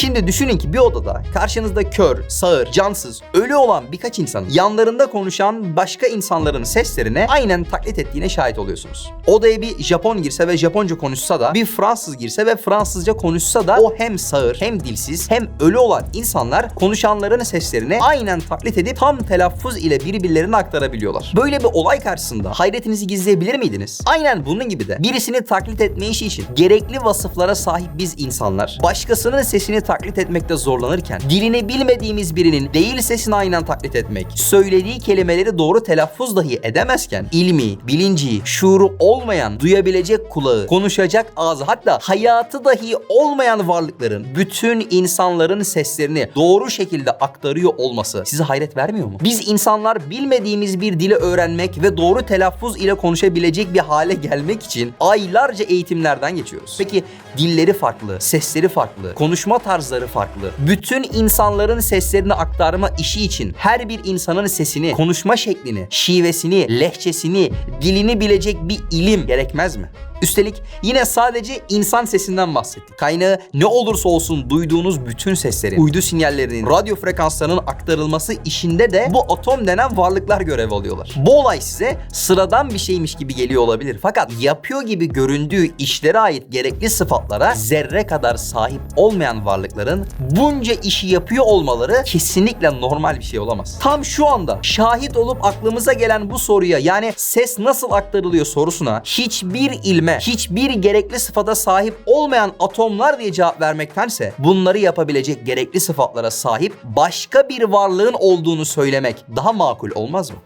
Şimdi düşünün ki bir odada karşınızda kör, sağır, cansız, ölü olan birkaç insanın yanlarında konuşan başka insanların seslerine aynen taklit ettiğine şahit oluyorsunuz. Odaya bir Japon girse ve Japonca konuşsa da bir Fransız girse ve Fransızca konuşsa da o hem sağır hem dilsiz hem ölü olan insanlar konuşanların seslerini aynen taklit edip tam telaffuz ile birbirlerine aktarabiliyorlar. Böyle bir olay karşısında hayretinizi gizleyebilir miydiniz? Aynen bunun gibi de birisini taklit etme işi için gerekli vasıflara sahip biz insanlar başkasının sesini taklit etmekte zorlanırken dilini bilmediğimiz birinin değil sesini aynen taklit etmek, söylediği kelimeleri doğru telaffuz dahi edemezken ilmi, bilinci, şuuru olmayan, duyabilecek kulağı, konuşacak ağzı hatta hayatı dahi olmayan varlıkların bütün insanların seslerini doğru şekilde aktarıyor olması size hayret vermiyor mu? Biz insanlar bilmediğimiz bir dili öğrenmek ve doğru telaffuz ile konuşabilecek bir hale gelmek için aylarca eğitimlerden geçiyoruz. Peki dilleri farklı, sesleri farklı, konuşma tarzları farklı. Bütün insanların seslerini aktarma işi için her bir insanın sesini, konuşma şeklini, şivesini, lehçesini, dilini bilecek bir ilim gerekmez mi? Üstelik yine sadece insan sesinden bahsettik. Kaynağı ne olursa olsun duyduğunuz bütün seslerin, uydu sinyallerinin, radyo frekanslarının aktarılması işinde de bu atom denen varlıklar görev alıyorlar. Bu olay size sıradan bir şeymiş gibi geliyor olabilir. Fakat yapıyor gibi göründüğü işlere ait gerekli sıfatlara zerre kadar sahip olmayan varlıkların bunca işi yapıyor olmaları kesinlikle normal bir şey olamaz. Tam şu anda şahit olup aklımıza gelen bu soruya yani ses nasıl aktarılıyor sorusuna hiçbir ilme, hiçbir gerekli sıfata sahip olmayan atomlar diye cevap vermektense bunları yapabilecek gerekli sıfatlara sahip başka bir varlığın olduğunu söylemek daha makul olmaz mı?